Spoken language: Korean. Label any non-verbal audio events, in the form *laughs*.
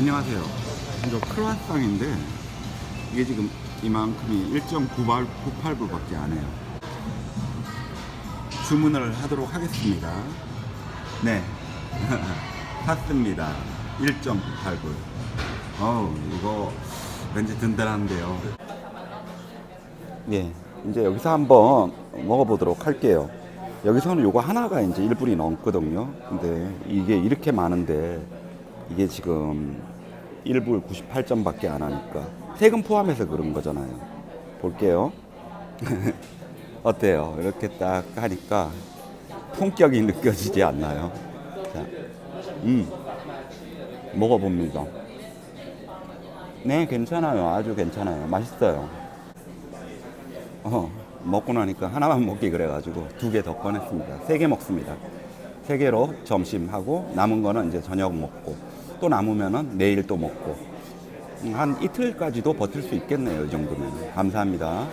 안녕하세요. 이거 크로아상인데 이게 지금 이만큼이 1.98불밖에 안 해요. 주문을 하도록 하겠습니다. 네. *laughs* 샀습니다. 1.98불. 어우, 이거 왠지 든든한데요. 예. 이제 여기서 한번 먹어보도록 할게요. 여기서는 요거 하나가 이제 1불이 넘거든요. 근데 이게 이렇게 많은데 이게 지금 1불 98점밖에 안 하니까 세금 포함해서 그런 거잖아요. 볼게요. *laughs* 어때요? 이렇게 딱 하니까 품격이 느껴지지 않나요? 자, 음, 먹어봅니다. 네, 괜찮아요. 아주 괜찮아요. 맛있어요. 어, 먹고 나니까 하나만 먹기 그래가지고 두 개 더 꺼냈습니다. 세 개 먹습니다. 세 개로 점심 하고 남은 거는 이제 저녁 먹고 또 남으면은 내일 또 먹고 음, 한 이틀까지도 버틸 수 있겠네요. 이 정도면. 감사합니다.